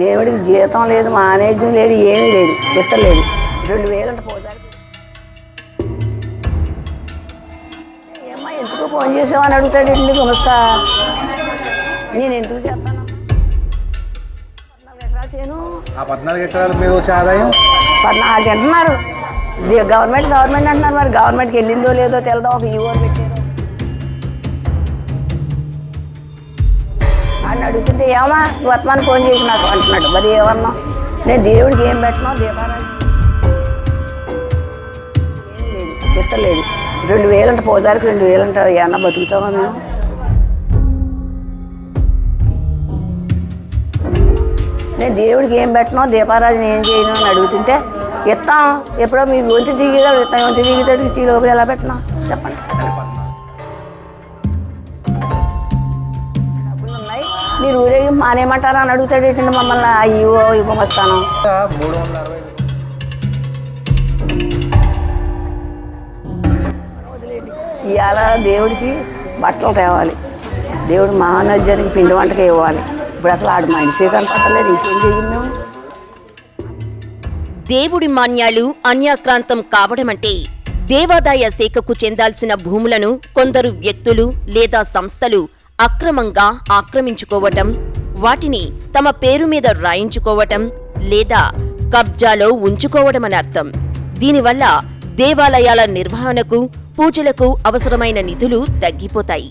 దేవుడికి జీతం లేదు మానేజ్యం లేదు ఏమీ లేదు ఎత్తలేదు రెండు వేలంట పోతారు. ఏమ్మా ఎందుకు ఫోన్ చేసావని అడుగుతాడు ఇంటి గుమస్తా నేను ఎందుకు చేస్తాను? పద్నాలుగు ఎకరాలు చేయను. ఆ పద్నాలుగు ఎకరాల మీద వచ్చే ఆదాయం? పద్నాలుగు అంటున్నారు. గవర్నమెంట్ గవర్నమెంట్ అంటున్నారు. మరి గవర్నమెంట్కి వెళ్ళిందో లేదో తెలదో? ఒక ఈవో పెట్టారు అని అడుగుతుంటే ఏమా వర్తమానం ఫోన్ చేసి నాకు అంటున్నాడు. మరి ఏమన్నా? నేను దేవుడికి ఏం పెట్టినా దీపారాజు ఏం లేదు రెండు వేలంట పోదానికి రెండు వేలంట ఏమన్నా బతుకుతామా మేము? నేను దేవుడికి ఏం పెట్టను దీపారాజుని ఏం చేయను అని అడుగుతుంటే ఇస్తాం ఎప్పుడో మీ ఒంటి దిగిదా ఇస్తాం ఒంటి దిగితే ఈ ఎలా పెట్టినా? చెప్పండి. మీరు ఊరేగి మానేయమంటారా అని అడుగుతాడు ఏంటంటే మమ్మల్ని అయ్యో ఇవో ఇవ్వమస్తాను ఇవాళ దేవుడికి బట్టలు తేవాలి. దేవుడు మహానజ్యానికి పిండి వంటకి ఇవ్వాలి. ఇప్పుడు అసలు ఆడు మనిషి కనపడలేదు ఇంకేం చేయం మేము? దేవుడి మాన్యాలు అన్యాక్రాంతం కావడమంటే దేవాదాయ శాఖకు చెందాల్సిన భూములను కొందరు వ్యక్తులు లేదా సంస్థలు అక్రమంగా ఆక్రమించుకోవటం వాటిని తమ పేరు మీద రాయించుకోవటం లేదా కబ్జాలో ఉంచుకోవడమని అర్థం దీనివల్ల దేవాలయాల నిర్వహణకు పూజలకు అవసరమైన నిధులు తగ్గిపోతాయి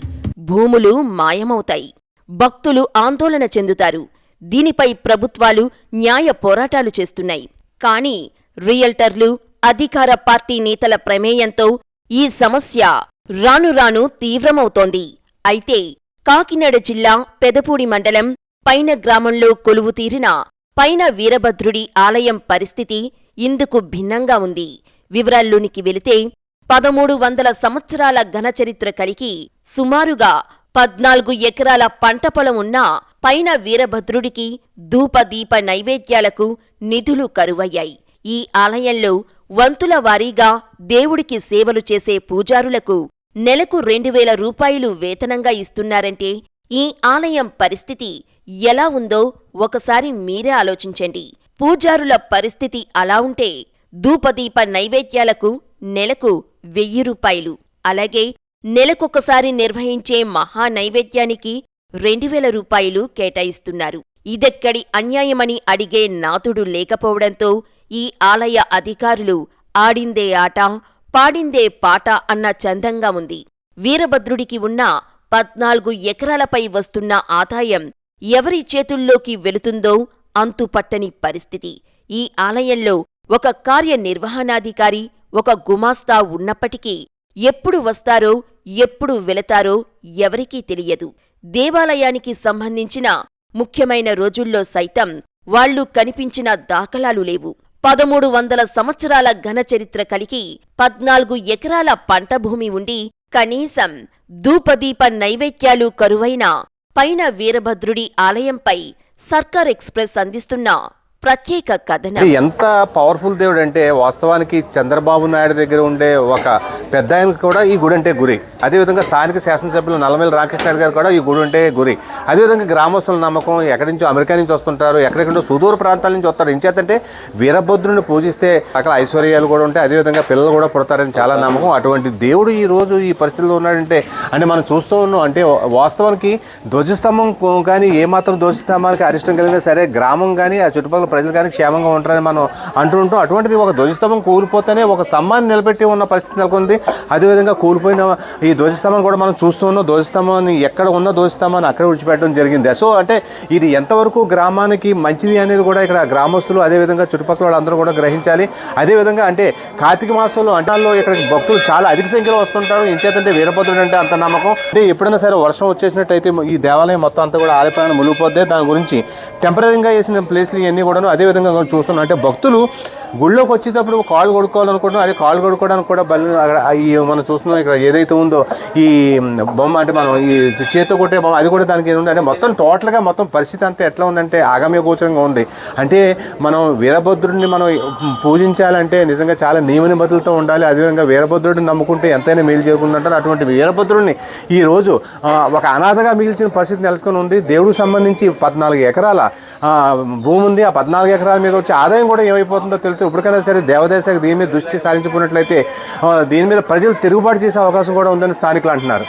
భూములు మాయమవుతాయి భక్తులు ఆందోళన చెందుతారు. దీనిపై ప్రభుత్వాలు న్యాయ పోరాటాలు చేస్తున్నాయి. కానీ రియల్టర్లు అధికార పార్టీ నేతల ప్రమేయంతో ఈ సమస్య రాను రాను తీవ్రమవుతోంది. అయితే కాకినాడ జిల్లా పెదపూడి మండలం పైన గ్రామంలో కొలువు తీరిన పైన వీరభద్రుడి ఆలయం పరిస్థితి ఇందుకు భిన్నంగా ఉంది. వివరాల్లోనికి వెళితే పదమూడు వందల సంవత్సరాల ఘనచరిత్ర కలిగి సుమారుగా పద్నాలుగు ఎకరాల పంట పొలం ఉన్న పైన వీరభద్రుడికి ధూపదీప నైవేద్యాలకు నిధులు కరువయ్యాయి. ఈ ఆలయంలో వంతుల వారీగా దేవుడికి సేవలు చేసే పూజారులకు నెలకు రెండు వేల రూపాయలు వేతనంగా ఇస్తున్నారంటే ఈ ఆలయం పరిస్థితి ఎలా ఉందో ఒకసారి మీరే ఆలోచించండి. పూజారుల పరిస్థితి అలా ఉంటే ధూపదీప నైవేద్యాలకు నెలకు వెయ్యి రూపాయలు. అలాగే నెలకొకసారి నిర్వహించే మహా నైవేద్యానికి రెండు వేల రూపాయలు కేటాయిస్తున్నారు. ఇదెక్కడి అన్యాయమని అడిగే నాతుడు లేకపోవడంతో ఈ ఆలయ అధికారులు ఆడిందే ఆట పాడిందే పాట అన్న చందంగా ఉంది. వీరభద్రుడికి ఉన్న పద్నాలుగు ఎకరాలపై వస్తున్న ఆదాయం ఎవరి చేతుల్లోకి వెళుతుందో అంతుపట్టని పరిస్థితి. ఈ ఆలయంలో ఒక కార్యనిర్వహణాధికారి ఒక గుమాస్తా ఉన్నప్పటికీ ఎప్పుడు వస్తారో ఎప్పుడు వెళతారో ఎవరికీ తెలియదు. దేవాలయానికి సంబంధించిన ముఖ్యమైన రోజుల్లో సైతం వాళ్ళు కనిపించిన దాఖలాలు లేవు. పదమూడు వందల సంవత్సరాల ఘనచరిత్ర కలిగి పద్నాలుగు ఎకరాల పంట భూమి ఉండి కనీసం ధూపదీప నైవేద్యాలు కరువైన పైన వీరభద్రుడి ఆలయంపై సర్కార్ ఎక్స్ప్రెస్ అందిస్తున్న ప్రత్యేక కథనం. ఎంత పవర్ఫుల్ దేవుడు అంటే వాస్తవానికి చంద్రబాబు నాయుడు దగ్గర ఉండే ఒక పెద్ద ఆయనకు కూడా ఈ గుడి అంటే గురి. అదేవిధంగా స్థానిక శాసనసభ్యులు నల్లమల్లి రాకేష్ నాయుడు గారు కూడా ఈ గుడి అంటే గురి. అదేవిధంగా గ్రామస్తుల నమ్మకం ఎక్కడి నుంచో అమెరికా నుంచి వస్తుంటారు ఎక్కడెక్కడో సుదూర ప్రాంతాల నుంచి వస్తారు. ఇంచేతంటే వీరభద్రుని పూజిస్తే అక్కడ ఐశ్వర్యాలు కూడా ఉంటాయి అదేవిధంగా పిల్లలు కూడా పుడతారని చాలా నమ్మకం. అటువంటి దేవుడు ఈ రోజు ఈ పరిస్థితిలో ఉన్నాడంటే అంటే మనం చూస్తూ ఉన్నాం. అంటే వాస్తవానికి ధ్వజస్తంభం కానీ ఏమాత్రం ధ్వజస్తంభానికి అరిష్టం కలిగినా సరే గ్రామం కానీ ఆ చుట్టుపక్కల ప్రజలు కానీ క్షేమంగా ఉంటారని మనం అంటూ ఉంటాం. అటువంటిది ఒక ధ్వజస్తంభం కూలిపోతేనే ఒక స్తంభాన్ని నిలబెట్టి ఉన్న పరిస్థితి నెలకొంది. అదేవిధంగా కూలిపోయిన ఈ ధ్వజస్తంభం కూడా మనం చూస్తూ ఉన్నాం. ధ్వజస్తంభాన్ని ఎక్కడ ఉన్న ధ్వజస్తంభాన్ని అక్కడ విడిచిపెట్టడం జరిగింది. సో అంటే ఇది ఎంతవరకు గ్రామానికి మంచిది అనేది కూడా ఇక్కడ గ్రామస్తులు అదేవిధంగా చుట్టుపక్కల వాళ్ళందరూ కూడా గ్రహించాలి. అదేవిధంగా అంటే కార్తీక మాసంలో అంటాల్లో ఇక్కడ భక్తులు చాలా అధిక సంఖ్యలో వస్తుంటారు. ఇంచేతంటే వీరభద్రుడు అంటే అంత నమ్మకం. అంటే ఎప్పుడైనా సరే వర్షం వచ్చేసినట్టయితే ఈ దేవాలయం మొత్తం అంతా కూడా ఆలయపైన మునిగిపోద్ది. దాని గురించి టెంపరీగా వేసిన ప్లేస్లు ఇవన్నీ కూడా చూస్తున్నాను అదేవిధంగా చూస్తున్నాను అంటే భక్తులు గుళ్ళోకి వచ్చేటప్పుడు కాళ్ళు కొడుకోవాలనుకుంటున్నాం అది కాళ్ళు కొడుకోవడానికి కూడా బలి అక్కడ ఈ మనం చూస్తున్నాం ఇక్కడ ఏదైతే ఉందో ఈ బొమ్మ అంటే మనం ఈ చేతితో కొట్టే బొమ్మ అది కూడా దానికి ఏముంది? అంటే మొత్తం టోటల్గా మొత్తం పరిస్థితి అంతా ఎట్లా ఉందంటే ఆగమ్య గోచరంగా ఉంది. అంటే మనం వీరభద్రుడిని మనం పూజించాలంటే నిజంగా చాలా నియమ నిబద్ధులతో ఉండాలి అదేవిధంగా వీరభద్రుడిని నమ్ముకుంటే ఎంతైనా మేలు చేరుకుందంటారు అటువంటి వీరభద్రుడిని ఈ రోజు ఒక అనాథగా మిగిల్చిన పరిస్థితి నెలకొని ఉంది. దేవుడికి సంబంధించి పద్నాలుగు ఎకరాల భూమి ఉంది. ఆ పద్నాలుగు ఎకరాల మీద వచ్చే ఆదాయం కూడా ఏమైపోతుందో తెలుసు తెలితే ఇప్పటికైనా సరే దేవదేశానికి దీని మీద దృష్టి సారించుకున్నట్లయితే ఆ, దీని మీద ప్రజలు తిరుగుబాటు చేసే అవకాశం కూడా ఉందని స్థానికులు అంటున్నారు.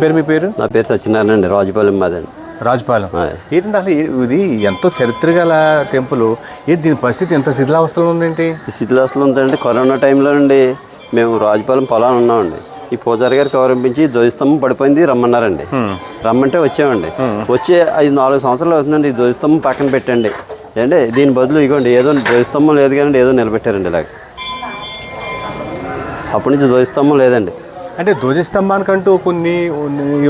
పేరు మీ పేరు? నా పేరు సత్యనారాయణ అండి రాజుపాలెం మాదండి రాజుపాలెం. ఏంటంటే అసలు ఇది ఎంతో చరిత్ర గల టెంపుల్. ఏంటి దీని పరిస్థితి ఎంత శిథిలావస్థలో ఈ స్థితిలో ఉందంటే కరోనా టైంలో అండి మేము రాజుపాలెం పొలాన్ని ఉన్నామండి. ఈ పూజారి గారికి కౌరంపించి ధ్వజస్తంభం పడిపోయింది రమ్మన్నారండి. రమ్మంటే వచ్చామండి. వచ్చి ఐదు నాలుగు సంవత్సరాలు అవుతుందండి ఈ ధ్వజస్తంభం పక్కన పెట్టండి. ఏంటంటే దీని బదులు ఇగోండి ఏదో ధ్వజస్తంభం లేదు కానీ ఏదో నిలబెట్టారండి ఇలాగ. అప్పటి నుంచి ధ్వజస్తంభం లేదండి. అంటే ధ్వజస్తంభానికంటూ కొన్ని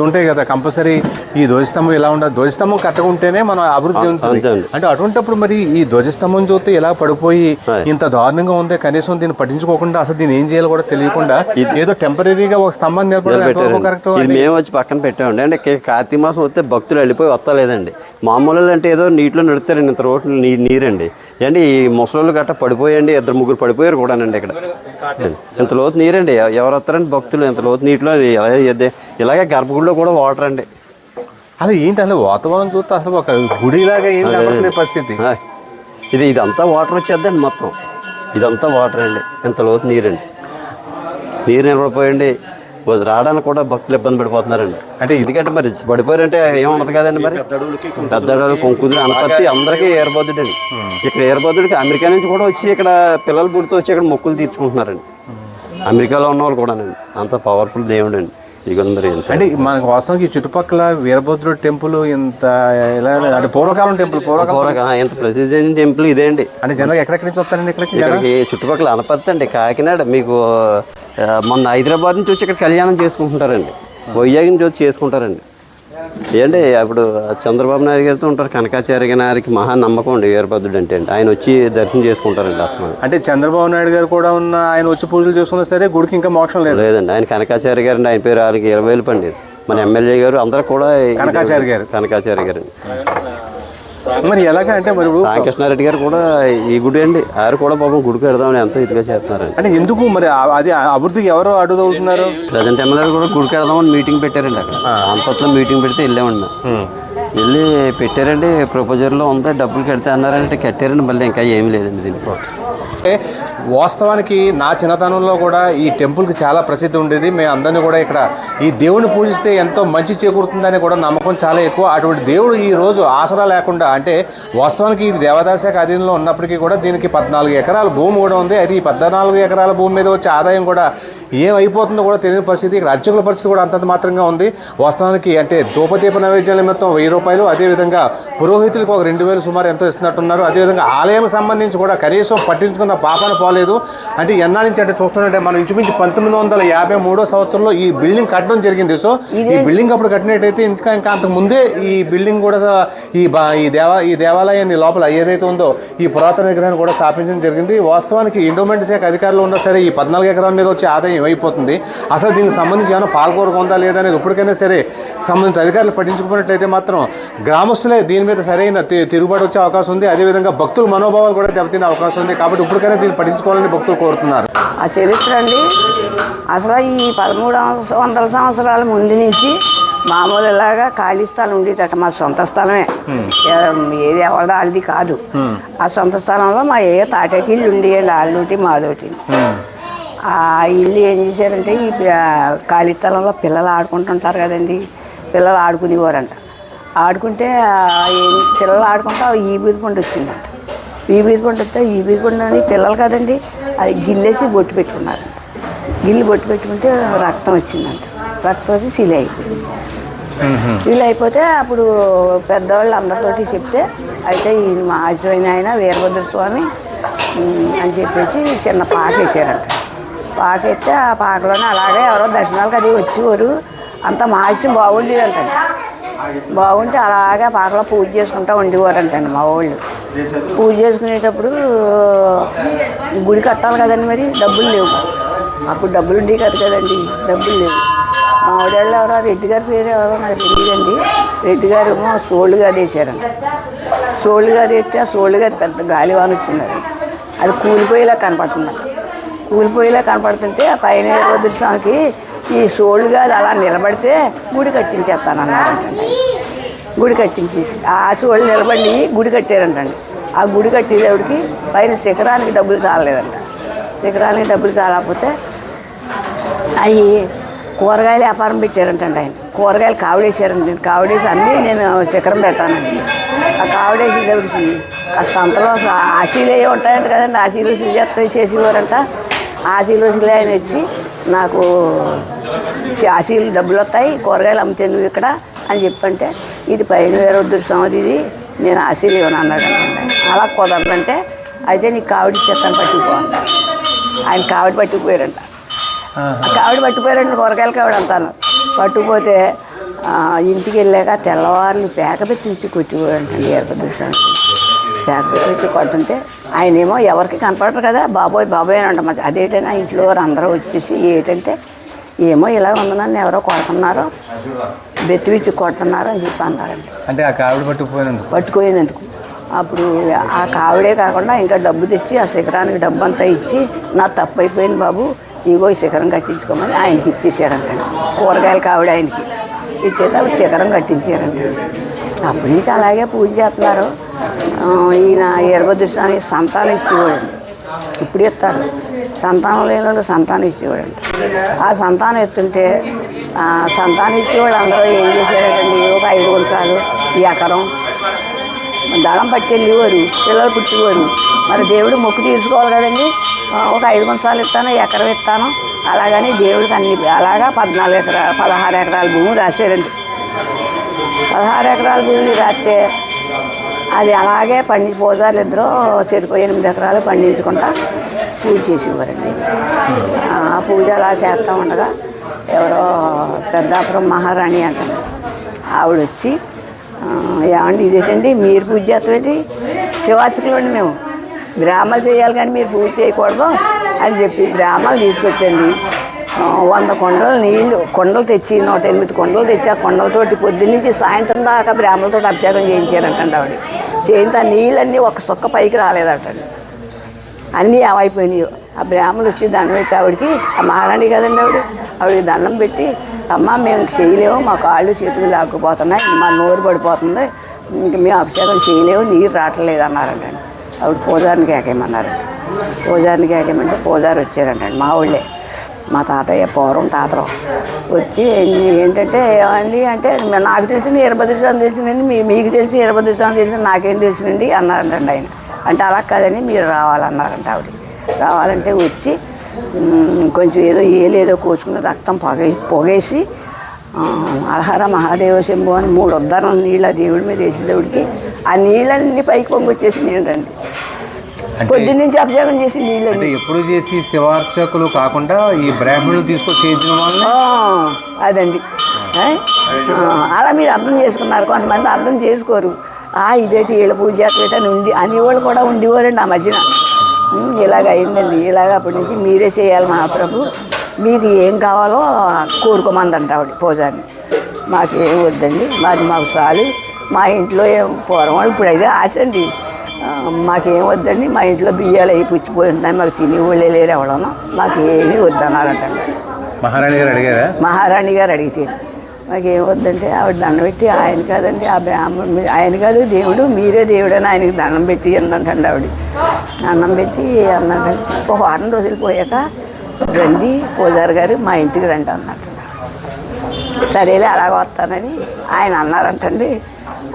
ఉంటాయి కదా కంపల్సరీ ఈ ధ్వజస్తంభం ఇలా ఉండాలి? ధ్వజస్తంభం కట్టకుంటేనే మనం అభివృద్ధి ఉంటుంది. అంటే అటువంటిప్పుడు మరి ఈ ధ్వజస్తంభం చూస్తే ఇలా పడిపోయి ఇంత దారుణంగా ఉంది కనీసం దీన్ని పట్టించుకోకుండా అసలు దీన్ని ఏం చేయాలో కూడా తెలియకుండా ఏదో టెంపరీగా ఒక స్తంభాన్ని నిలబడడం కరెక్ట్ మేము వచ్చి పక్కన పెట్టామండి. అంటే కార్తీక మాసం వస్తే భక్తులు వెళ్ళిపోయి వస్తలేదండి. మామూలు అంటే ఏదో నీటిలో నడుస్తారండి ఇంత రోడ్లు నీ నీరండి. ఏంటి ఈ ముసలోళ్ళు గట్ట పడిపోయండి ఇద్దరు ముగ్గురు పడిపోయారు కూడానండి ఇక్కడ. ఇంత లోతు నీరండి. ఎవ- ఎవరు వస్తారండి భక్తులు? ఇంత లోతు నీటిలో ఇలాగే గర్భగుడిలో కూడా వాటర్ అండి. అసలు ఏంటి? అసలు వాతావరణం చూస్తే అసలు ఒక గుడిలాగా ఏం కనపడలేదు పరిస్థితి. ఇది ఇదంతా వాటర్ వచ్చేద్దండి మొత్తం. ఇదంతా వాటర్ అండి. ఇంత లోతు నీరండి. నీరు నిలబడిపోయండి. రావడానికి కూడా భక్తులు ఇబ్బంది పడిపోతున్నారండి. అంటే ఎందుకంటే మరి పడిపోయారంటే ఏముండదు కదండి మరి? పెద్ద కొంకుది అనపత్తి అందరికీ ఏర్బోద్దుడండి ఇక్కడ ఏర్బోద్దుడికి అమెరికా నుంచి కూడా వచ్చి ఇక్కడ పిల్లలు పుడితే వచ్చి ఇక్కడ మొక్కులు తీర్చుకుంటున్నారండి. అమెరికాలో ఉన్న వాళ్ళు కూడానండి. అంత పవర్ఫుల్ దేవుడు ఎంత అంటే మనకు వాస్తవానికి ఈ చుట్టుపక్కల వీరభద్రుడు టెంపుల్ ఇంత ఎలా అంటే పూర్వకాలం టెంపుల్ పూర్వకాలం పూర్వక ఎంత ప్రసిద్ధి టెంపుల్ ఇదే అండి. అంటే జనాలు ఎక్కడెక్కడి నుంచి వస్తారండి ఇక్కడికి చుట్టుపక్కల అనపర్తి అండి కాకినాడ. మీకు మొన్న హైదరాబాద్ నుంచి వచ్చి ఇక్కడ కళ్యాణం చేసుకుంటుంటారండి వైజాగ్ నుంచి వచ్చి చేసుకుంటారండి. ఏంటి అప్పుడు చంద్రబాబు నాయుడు గారితో ఉంటారు కనకాచార్య గారికి మహా నమ్మకం అండి వీరభద్రుడు అంటే అండి ఆయన వచ్చి దర్శనం చేసుకుంటారండి ఆత్మ అంటే చంద్రబాబు నాయుడు గారు కూడా ఉన్న ఆయన వచ్చి పూజలు చేసుకున్నా సరే గుడికి ఇంకా మోక్షం లేదు. లేదండి ఆయన కనకాచార్య గారు అండి ఆయన పేరు వాళ్ళకి ఇరవై వేలు పండి మన ఎమ్మెల్యే గారు అందరూ కూడా కనకాచార్య గారు. కనకాచార్య గారు. మరి ఎలాగ అంటే మరి రామకృష్ణారెడ్డి గారు కూడా ఈ గుడి అండి. ఆయన కూడా పాపం గుడికి వెడదామని ఎంతో ఇదిగా చేస్తున్నారండి అంటే ఎందుకు మరి అది అభివృద్ధికి ఎవరు అడుగుతున్నారు ప్రజెంట్ ఎమ్మెల్యే కూడా గుడికి వెళ్దామని మీటింగ్ పెట్టారండి అక్కడ. అంతట్లో మీటింగ్ పెడితే వెళ్ళామండి వెళ్ళి పెట్టారండి. ప్రపోజర్లో ఉందా. డబ్బులు కడితే అన్నారంటే కట్టారండి. మళ్ళీ ఇంకా ఏమీ లేదండి దీనికి. వాస్తవానికి నా చిన్నతనంలో కూడా ఈ టెంపుల్కి చాలా ప్రసిద్ధి ఉండేది. మేము అందరినీ కూడా ఇక్కడ ఈ దేవుని పూజిస్తే ఎంతో మంచి చేకూరుతుందని కూడా నమ్మకం చాలా ఎక్కువ. అటువంటి దేవుడు ఈ రోజు ఆసరా లేకుండా అంటే వాస్తవానికి ఇది దేవదాశాఖ అధీనంలో ఉన్నప్పటికీ కూడా దీనికి పద్నాలుగు ఎకరాల భూమి కూడా ఉంది. అది ఈ పద్నాలుగు ఎకరాల భూమి మీద వచ్చే ఆదాయం కూడా ఏమైపోతుందో కూడా తెలియని పరిస్థితి. ఇక్కడ అర్చకుల పరిస్థితి కూడా అంతంత మాత్రంగా ఉంది. వాస్తవానికి అంటే ధూపదీప నైవేద్యాల నిమిత్తం వెయ్యి రూపాయలు అదేవిధంగా పురోహితులకు ఒక రెండు వేలు సుమారు ఎంతో ఇస్తున్నట్టున్నారు. అదేవిధంగా ఆలయం సంబంధించి కూడా కనీసం పట్టించుకున్న పాపన పోలేదు. అంటే ఎన్నాళ్ళ నుంచి అంటే చూస్తున్నట్టే మనం ఇంచుమించి పంతొమ్మిది వందల యాభై మూడో సంవత్సరంలో ఈ బిల్డింగ్ కట్టడం జరిగింది. సో ఈ బిల్డింగ్ అప్పుడు కట్టినట్టయితే ఇంకా ఇంకా అంతకు ముందే ఈ బిల్డింగ్ కూడా ఈ ఈ దేవా ఈ దేవాలయాన్ని లోపల ఏదైతే ఉందో ఈ పురాతన విగ్రహాన్ని కూడా స్థాపించడం జరిగింది. వాస్తవానికి ఎండోమెంట్ శాఖ అధికారులు ఉన్నా సరే ఈ పద్నాలుగు ఎకరాల మీద వచ్చే ఆదాయం ఏమైపోతుంది? అసలు దీనికి సంబంధించి ఏమైనా పాల్గొరకు ఉందా లేదా అనేది ఇప్పటికైనా సరే సంబంధిత అధికారులు పట్టించుకున్నట్లయితే మాత్రం గ్రామస్తులే దీని మీద సరైన తిరుగుబాటు వచ్చే అవకాశం ఉంది. అదేవిధంగా భక్తుల మనోభావాలు కూడా దెబ్బతినే అవకాశం ఉంది. కాబట్టి ఇప్పటికైనా దీన్ని పట్టించుకోవాలని భక్తులు కోరుతున్నారు. ఆ చరిత్ర అండి. అసలు ఈ పదమూడు వందల సంవత్సరాల ముందు నుంచి మామూలు ఇలాగా ఖాళీ స్థలం ఉండేదట మా సొంత స్థలమే. ఏది ఎవరిది వాళ్ళది కాదు. ఆ సొంత స్థలంలో మా ఏ తాటకి ఇల్లు ఉండేయండి. వాళ్ళతోటి మాతోటి ఆ ఇల్లు ఏం చేశారంటే ఈ ఖాళీ స్థలంలో పిల్లలు ఆడుకుంటుంటారు కదండి. పిల్లలు ఆడుకునేవారంట. ఆడుకుంటే పిల్లలు ఆడుకుంటే ఆ ఈబీరి పండు వచ్చిందంట. ఈబీరి పండు వస్తే ఈబీరి పండు అని పిల్లలు కదండి అది గిల్లేసి బొట్టు పెట్టుకున్నారు గిల్లి బొట్టు పెట్టుకుంటే రక్తం వచ్చిందంట. రక్తం వచ్చి సిలి అయిపోయింది. వీళ్ళు అయిపోతే అప్పుడు పెద్దవాళ్ళు అందరితోటి చెప్తే అయితే ఈ మా ఆయన వీరభద్ర స్వామి అని చెప్పేసి చిన్న పాక వేసారంట పాక ఎత్తే ఆ పాకలోనే అలాగే ఎవరో దర్శనాలకు అది వచ్చేవారు. అంత మార్చి బాగుండి బాగుండేదంటండి బాగుంటే అలాగే పాకలో పూజ చేసుకుంటూ ఉండేవారంటండి మా వాళ్ళు. పూజ చేసుకునేటప్పుడు గుడి కట్టాలి కదండి మరి డబ్బులు లేవు. అప్పుడు డబ్బులు ఉండేవి కదా కదండి డబ్బులు లేవు. మా ఆవిడేళ్ళు ఎవరో రెడ్డి గారి పేరు ఎవరో నాకు తెలియదండి. రెడ్డి గారు ఏమో సోళ్ళు గారు వేసారంట సోళ్ళు గారు వేస్తే ఆ సోళ్ళు గారు పెద్ద గాలివాన్ వచ్చిందండి అది. కూలిపోయేలా కనపడుతుంది కూలిపోయేలా కనపడుతుంటే ఆ పైన వదిలిసానికి ఈ సోళ్ళు గారు అలా నిలబడితే గుడి కట్టించేస్తానన్నారంటండి గుడి కట్టించేసి. ఆ చోళ్ళు నిలబడి గుడి కట్టారంటండి. ఆ గుడి కట్టేటప్పటికి పైన శిఖరానికి డబ్బులు చాలలేదంట. శిఖరానికి డబ్బులు చాలకపోతే అవి కూరగాయల వ్యాపారం పెట్టారంటండి ఆయన. కూరగాయలు కావిడేసారండి కావిడేసి అన్నీ నేను చక్రం పెట్టానండి. ఆ కావిడేసేటప్పటికి ఆ సంతలో ఆశీలు ఏ ఉంటాయంట కదండి. ఆశీలు చేసేవారంట. ఆశీలు ఆయన వచ్చి నాకు ఆశీలు డబ్బులు వస్తాయి కూరగాయలు అమ్మితే నువ్వు ఇక్కడ అని చెప్పంటే ఇది పైన వేరే సంవతి ఇది నేను ఆశీలు ఇవ్వను అన్నాడు అలా కుదరదంటే అయితే నీకు కావిడి చెత్తను పట్టుకుపో అన్నాడు. ఆయన కావిడి పట్టుకుపోయారంట. కావిడ పట్టుకుపోయారండి కూరగాయల కావిడ అంతాను పట్టుకుపోతే ఇంటికి వెళ్ళాక తెల్లవారులు పేక పెట్టి కొట్టిపోయారంటండి ఏర్పదృశ్యానికి పేక పెట్టి కొడుతుంటే ఆయన ఏమో ఎవరికి కనపడరు కదా బాబోయ్ బాబోయ్ అని అంటాం. అదేంటని ఇంట్లో వారు అందరూ వచ్చేసి ఏంటంటే ఏమో ఇలా ఉంది నన్ను ఎవరో కొడుతున్నారు బెత్తివిచ్చి కొడుతున్నారు అని చెప్పి అన్నారండి అంటే ఆ కావిడ పట్టుకుపోయినందుకు? పట్టుకునేందుకు అప్పుడు ఆ కావిడే కాకుండా ఇంకా డబ్బు తెచ్చి ఆ శిఖరానికి డబ్బు అంతా ఇచ్చి నా తప్పు అయిపోయింది బాబు ఇగో ఈ శిఖరం కట్టించుకోమని ఆయనకి ఇచ్చేసారంటండి కూరగాయల కావిడ ఆయనకి. ఇచ్చేత ఆవిడ శిఖరం కట్టించారండి అప్పటి నుంచి అలాగే పూజ చేస్తున్నారు. ఈయన ఈయన ఈరభద్రస్వామి సంతానం ఇచ్చేవాడండి ఇప్పుడు ఇస్తాడు సంతానం లేని వాళ్ళు సంతానం ఇచ్చేవాడండి ఆ సంతానం ఎత్తుంటే సంతానం ఇచ్చేవాళ్ళు అందరూ ఏం చేశారంటండి ఒక ఐదు గుంటాలు ఈ ఎకరం. దళం పట్టుకెళ్ళేవారు పిల్లలు పుట్టేవారు. మరి దేవుడు మొక్కు తీసుకోవాలి కదండి. ఒక ఐదు గుంటాలు ఇస్తాను ఎకరం ఇస్తాను. అలాగని దేవుడికి అన్ని అలాగా పద్నాలుగు ఎకరాలు పదహారు ఎకరాల భూమి రాశారండి పదహారు ఎకరాల భూమి రాస్తే అది అలాగే పండి పోదారు ఇద్దరు చెరుకు ఎనిమిది ఎకరాలు పండించుకుంటా పూజ చేసేవారండి. ఆ పూజ అలా చేస్తూ ఉండగా ఎవరో పెద్దాపురం మహారాణి అంటారు. ఆవిడ వచ్చి ఏమండి ఇదేంటండి మీరు పూజ చేస్తామేంటి శివాచకులండి మేము. గ్రామాలు చేయాలి కానీ మీరు పూజ చేయకూడదు అని చెప్పి గ్రామాలు తీసుకొచ్చండి వంద కొండలు నీళ్ళు కొండలు తెచ్చి నూట ఎనిమిది కొండలు తెచ్చి ఆ కొండలతోటి పొద్దున్నుంచి సాయంత్రం దాకా బ్రాహ్మణులతో అభిషేకం చేయించారంటండి ఆవిడ. చేయించి ఆ నీళ్ళన్నీ ఒక సుక్క పైకి రాలేదటండి. అన్నీ అవైపోయినాయి ఆ బ్రాహ్మణులు వచ్చి దండం పెట్టి ఆవిడకి ఆ మహారాణి కదండి ఆవిడ. ఆవిడకి దండం పెట్టి అమ్మ మేము చేయలేము మా కాళ్ళు చేతులు లాక్కుపోతున్నాయి మా నోరు పడిపోతుంది ఇంక మేము అభిషేకం చేయలేము నీరు రావట్లేదు అన్నారంటండి. ఆవిడ పూజారిని కేకేయమన్నారు. పూజారిని కేకేయమంటే పూజారి వచ్చారంటండి మా వాళ్ళే మా తాతయ్య పూర్వం తాతరావు వచ్చి ఏంటంటే ఏమండి అంటే నాకు నాకు తెలిసిన ఇరభద్రస్వామి తెలిసిందండి మీ మీకు తెలిసి ఇరభద్రస్వామి తెలిసిన నాకేం తెలిసినండి అన్నారంటండి ఆయన. అంటే అలా కాదని మీరు రావాలన్నారంట ఆవిడ. రావాలంటే వచ్చి కొంచెం ఏదో ఏలేదో కోసుకుని రక్తం పొగే పొగేసి ఆ, అలహర మహాదేవ శంభు అని మూడు ఉద్దరం నీళ్ళ దేవుడి మీద వేసేటప్పటికి ఆ నీళ్ళన్నీ పైకి పొంగొచ్చేసి నేను రండి పొద్దున్నుంచి అభిషేకం చేసి అంటే నీళ్ళండి ఎప్పుడు చేసి శివార్చకులు కాకుండా ఈ బ్రాహ్మణులు తీసుకొచ్చి చేయించిన అదండి. అలా మీరు అర్థం చేసుకున్నారు. కొంతమంది అర్థం చేసుకోరు. ఆ ఇదేంటి వీళ్ళ పూజ చేస్తలేటని ఉండి అనేవాళ్ళు కూడా ఉండేవారండి ఆ మధ్యన. ఇలాగ అయిందండి. ఇలాగ అప్పటి నుంచి మీరే చేయాలి మహాప్రభు. మీకు ఏం కావాలో కోరుకోమందంట ఆవిడ పూజారిని. మాకు ఏం వద్దండి. మాది మాకు చాలు. మా ఇంట్లో ఏం పూర్వం ఇప్పుడు అయితే ఆశ అండి. మాకేం వద్దండి మా ఇంట్లో బియ్యాలు అవి పుచ్చిపోయి ఉన్నాయి మాకు తిని వాళ్ళే లేరు ఎవడనో మాకు ఏమీ వద్దన్నారంటండి మహారాణి గారు అడిగారా? మహారాణి గారు అడిగితే మాకేం వద్దంటే ఆవిడ దండం పెట్టి ఆయన కాదండి ఆ బ్రాహ్మణుడు ఆయన కాదు దేవుడు మీరే దేవుడు అని ఆయనకి దండం పెట్టి అన్నట్టండి ఆవిడ. దండం పెట్టి అన్నట్టండి ఒక వారం రోజులు పోయాక రండి పూజారి గారు మా ఇంటికి రండి అన్నట్టు సరేలే అలాగ వస్తానని ఆయన అన్నారంటండి.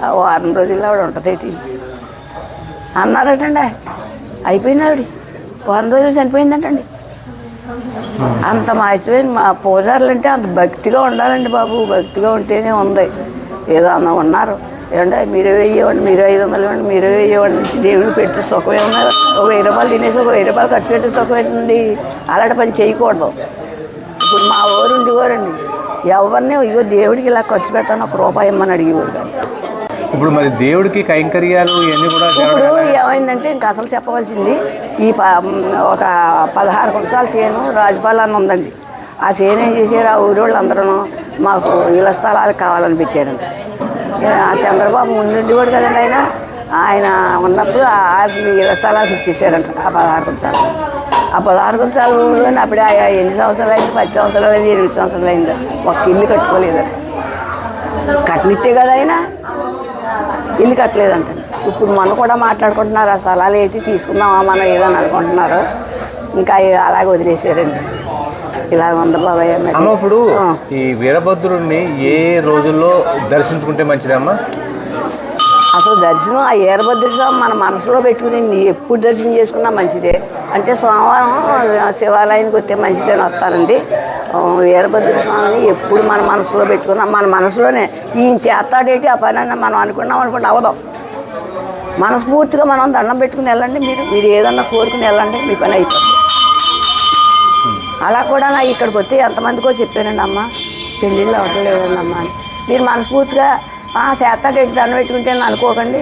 ఆ వారం రోజుల్లో ఆవిడ ఉంటుంది అన్నారటండి. అయిపోయింది ఆవిడ వారం రోజులు చనిపోయిందంటండి. అంత మాచిపోయింది మా పూజారులు అంటే అంత భక్తిగా ఉండాలండి బాబు. భక్తిగా ఉంటేనే ఉంది. ఏదో అన్న ఉన్నారు. ఏమంటే మీరు వేయవండి మీరు ఐదు వందలు ఇవ్వండి మీరు వేయవండి. దేవుడు పెట్టి సుఖం ఉన్నారు ఒక వెయ్యి రూపాయలు తినేసి ఒక వెయ్యి రూపాయలు ఖర్చు పెట్టి సుఖం అవుతుంది అలాంటి పని చేయకూడదు. ఇప్పుడు మా ఊరు ఉండేవారండి ఎవరిని ఇగో దేవుడికి ఇలా ఖర్చు పెట్టాను ఒక రూపాయి ఇమ్మని అడిగేవారు కానీ ఇప్పుడు మరి దేవుడికి కైంకర్యాలు ఇవన్నీ కూడా ఇప్పుడు. ఏమైందంటే ఇంకా అసలు చెప్పవలసింది ఈ ఒక పదహారు కుటుంబాల చేను రాజపాలన్న ఉందండి. ఆ చేను ఏం చేశారు? ఆ ఊరి వాళ్ళు అందరూ మాకు ఇళ్ళ స్థలాలు కావాలని పెట్టారంట. ఆ చంద్రబాబు ముందుండి కూడా కదండి ఆయన. ఆయన ఉన్నప్పుడు ఆ ఇళ్ళ స్థలాలు ఇచ్చేసారంట ఆ పదహారు కుటుంబాలు ఆ పదహారు ఊళ్ళోనే అప్పుడే ఆ ఎన్ని సంవత్సరాలు అయింది పది సంవత్సరాలు అయింది ఎనిమిది సంవత్సరాలు అయింది ఒక ఇల్లు కట్టుకోలేదంట. కట్టనిస్తే కదా ఆయన. ఇల్లు కట్టలేదంట ఇప్పుడు మన కూడా మాట్లాడుకుంటున్నారు ఆ స్థలాలు ఏంటి తీసుకుందామా మనం ఏదని అనుకుంటున్నారు ఇంకా అలాగే వదిలేసారండి ఇలా ఉంది బాబాయ్. అమ్మ ఇప్పుడు. ఈ వీరభద్రుడిని ఏ రోజుల్లో దర్శించుకుంటే మంచిదమ్మా అసలు దర్శనం ఆ ఏరభద్ర స్వామి మన మనసులో పెట్టుకుని ఎప్పుడు దర్శనం చేసుకున్నా మంచిదే. అంటే సోమవారం శివాలయానికి వస్తే మంచిదని వస్తారండి. ఆ, వీరభద్ర స్వామిని ఎప్పుడు మన మనసులో పెట్టుకున్నాం మన మనసులోనే ఈయన చేస్తాడేటి ఆ పని అన్న మనం అనుకున్నాం అనుకుంటే అవదాం మనస్ఫూర్తిగా మనం దండం పెట్టుకుని వెళ్ళండి మీరు. మీరు ఏదన్నా కోరుకుని వెళ్ళండి మీ పని అయిపోతుంది. అలా కూడా నా ఇక్కడికి వస్తే ఎంతమందికో చెప్పానండి అమ్మ పెళ్ళిళ్ళు అవ్వట్లేదండి అమ్మ అని. మీరు మనస్ఫూర్తిగా ఆ చేస్తాడేటి దండం పెట్టుకుంటే అని అనుకోకండి.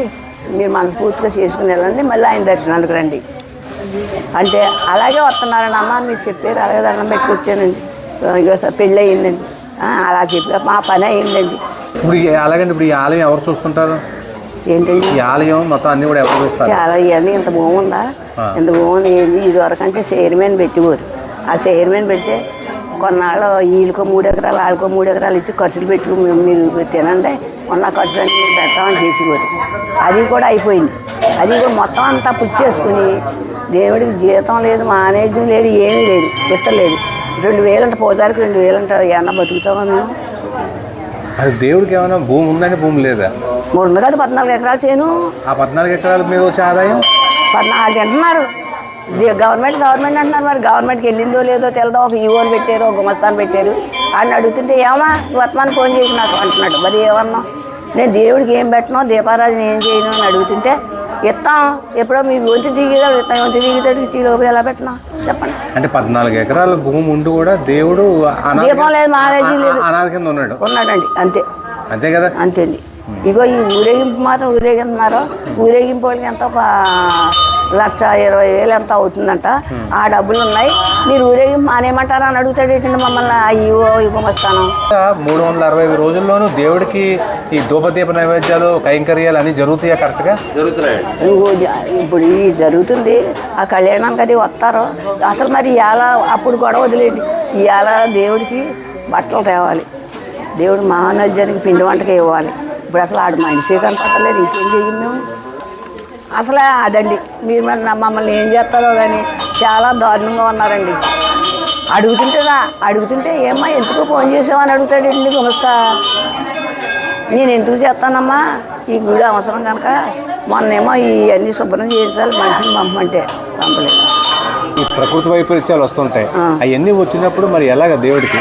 మీరు మనస్ఫూర్తిగా చేసుకుని వెళ్ళండి. మళ్ళీ ఆయన దర్శనానికి రండి. అంటే అలాగే వస్తున్నారండి అమ్మ మీరు చెప్పారు. అలాగే దండం పెట్టుకొచ్చానండి. ఇక పెళ్ళి అయ్యిందండి అలా చెప్పి మా పని అయ్యిందండి ఇప్పుడు అలాగండి ఇప్పుడు ఈ ఆలయం ఎవరు చూస్తుంటారు? ఏంటండి? ఈ ఆలయం మొత్తం అన్ని కూడా ఎవరు చూస్తారు? చాలా ఇవన్నీ ఇంత భూమి ఉందా ఆ. ఇంత భూమి ఏంది? ఇది వరకు అంటే చైర్మన్ పెట్టేవారు. ఆ చైర్మన్ పెడితే కొన్నాళ్ళు వీళ్ళకో మూడు ఎకరాలు వాళ్ళకో మూడు ఎకరాలు ఇచ్చి ఖర్చులు పెట్టుకు మీరు మీరు తినండి ఉన్న ఖర్చు అన్ని మీరు పెట్టామని చేసేవారు. అది కూడా అయిపోయింది. అది కూడా మొత్తం అంతా పుచ్చేసుకుని దేవుడికి జీతం లేదు మానేజ్యం లేదు ఏమీ లేదు పెట్టలేదు. రెండు వేలంట పోదారికి రెండు వేలంట ఏమన్నా బతుకుతామా మేము? అది దేవుడికి ఏమైనా భూమి ఉందని భూమి లేదా? మూడు ఉంది కదా పద్నాలుగు ఎకరాలు చేయను. ఆ పద్నాలుగు ఎకరాల మీద వచ్చే ఆదాయం? పద్నాలుగు అంటున్నారు. గవర్నమెంట్ గవర్నమెంట్ అంటున్నారు మరి గవర్నమెంట్కి వెళ్ళిందో లేదో తెలదో? ఒక ఈవోని పెట్టారు ఒక గుమస్తాన్ని పెట్టారు. అని అడుగుతుంటే ఏమా వర్తమానం ఫోన్ చేసి నాకు అంటున్నాడు. మరి ఏమన్నా? నేను దేవుడికి ఏం పెట్టను దీపారాజన ఏం చేయను అని అడుగుతుంటే ఇస్తాం ఎప్పుడో మీ వంతు దిగిదా ఇస్తాం వంతు దిగితే లోపల ఎలా పెట్టినా? చెప్పండి. అంటే పద్నాలుగు ఎకరాల భూమి ఉండి కూడా దేవుడు దీపం లేదు మహారాజీ లేదు ఆ- అనాథ కింద ఉన్నాడు. ఉన్నాడండి అంతే. అంతే కదా? అంతే అండి. ఇగో ఈ ఊరేగింపు మాత్రం ఊరేగిస్తున్నారు ఊరేగింపు వాళ్ళకి ఎంత లక్ష ఇరవై వేలు ఎంత అవుతుందంట. ఆ డబ్బులు ఉన్నాయి. మీరు ఊరేగింపు మానేయమంటారా అని అడుగుతాడు ఏంటండి మమ్మల్ని ఆ ఇవో ఇవ్వమస్తాను మూడు వందల అరవై ఐదు రోజుల్లోనూ దేవుడికి ఈ ధూపదీప నైవేద్యాలు కైంకర్యాలు అన్ని జరుగుతాయా కరెక్ట్గా ఇప్పుడు ఈ జరుగుతుంది. ఆ కళ్యాణానికి అది వస్తారు. అసలు మరి ఇవాళ అప్పుడు గొడవ వదిలేండి ఇవాళ దేవుడికి బట్టలు తేవాలి. దేవుడు మహానద్యానికి పిండి వంటకి ఇవ్వాలి. ఇప్పుడు అసలు ఆడు మనిషి కనపడలేదు ఇంకేం చెయ్యం మేము? అసలు అదండి. మీరు మమ్మల్ని ఏం చేస్తారో కానీ చాలా దారుణంగా ఉన్నారండి. అడుగుతుంటేదా అడుగుతుంటే ఏమ్మా ఎందుకు ఫోన్ చేసావని అడుగుతాడు ఎందుకు గుమస్తా. నేను ఎందుకు చేస్తానమ్మా? ఈ గుడి అవసరం కనుక మొన్నేమో ఈ అన్ని శుభ్రం చేయించాలి మనిషిని పంపమంటే. పంపలేదు. ఈ ప్రకృతి వైపరీత్యాలు వస్తుంటాయి. అవన్నీ వచ్చినప్పుడు మరి ఎలాగ దేవుడికి?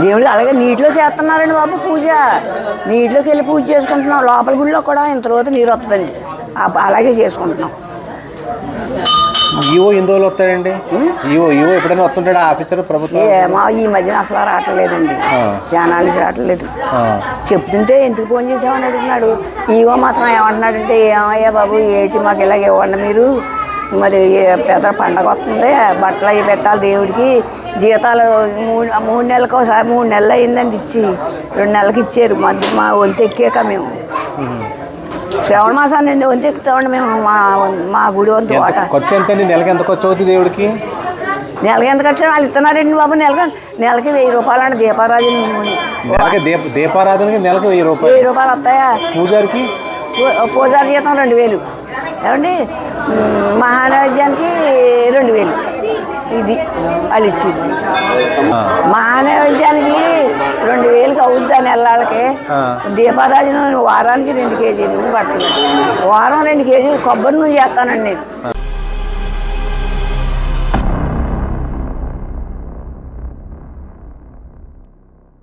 దేవుడు అలాగే నీటిలో చేస్తున్నారండి బాబు పూజ. నీటిలోకి వెళ్ళి పూజ చేసుకుంటున్నాం. లోపల గుడిలో కూడా ఇంత రోజు నీరు వస్తుందండి. అలాగే చేసుకుంటున్నాం. ఈవో ఎన్ని రోజులు వస్తాడండి? ఈవో ఈవో ఎప్పుడైనా వస్తుంటాడా ఆఫీసర్ ప్రభుత్వం? ఏమో ఈ మధ్యన అసలు రావట్లేదండి. ఆ. జనానికి రావట్లేదు. చెప్తుంటే ఎందుకు ఫోన్ చేసామని అడుగుతున్నాడు. ఈవో మాత్రం ఏమంటున్నాడంటే ఏమయ్యా బాబు ఏంటి మాకు ఇలాగ ఇవ్వండి మీరు? మరి పెద్ద పండగ వస్తుంది బట్టలు అవి పెట్టాలి దేవుడికి. జీతాలు మూడు మూడు నెలలకు ఒకసారి మూడు నెలలు అయిందండి ఇచ్చి. రెండు నెలలకు ఇచ్చారు. మధ్య మా వంతు ఎక్కాక మేము శ్రవణ మాసాన్ని వంతు ఎక్కుతామండి మేము మా మా గుడి వంతు వాట. ఖర్చు ఎంత అండి నెలకి ఎంత ఖర్చు అవుతుంది దేవుడికి? నెలకి ఎంత ఖర్చు? వాళ్ళు ఇస్తున్నారండి బాబు నెలకి నెలకి వెయ్యి రూపాయలు అంటే దీపారాజు నెలకి దీప దీపారాధనకి నెలకి వెయ్యి రూపాయలు. వెయ్యి రూపాయలు వస్తాయా? పూజారికి? పూజారి జీతం రెండు వేలు. ఏమండి? మహానైవేద్యానికి రెండు వేలు. ఇది వాళ్ళు ఇచ్చింది. మహానైవేద్యానికి ఆ. దీపారాజన వారానికి రెండు కేజీలు పడుతుంది వారం రెండు కేజీలు కొబ్బరి నూనె చేస్తానండి నేను.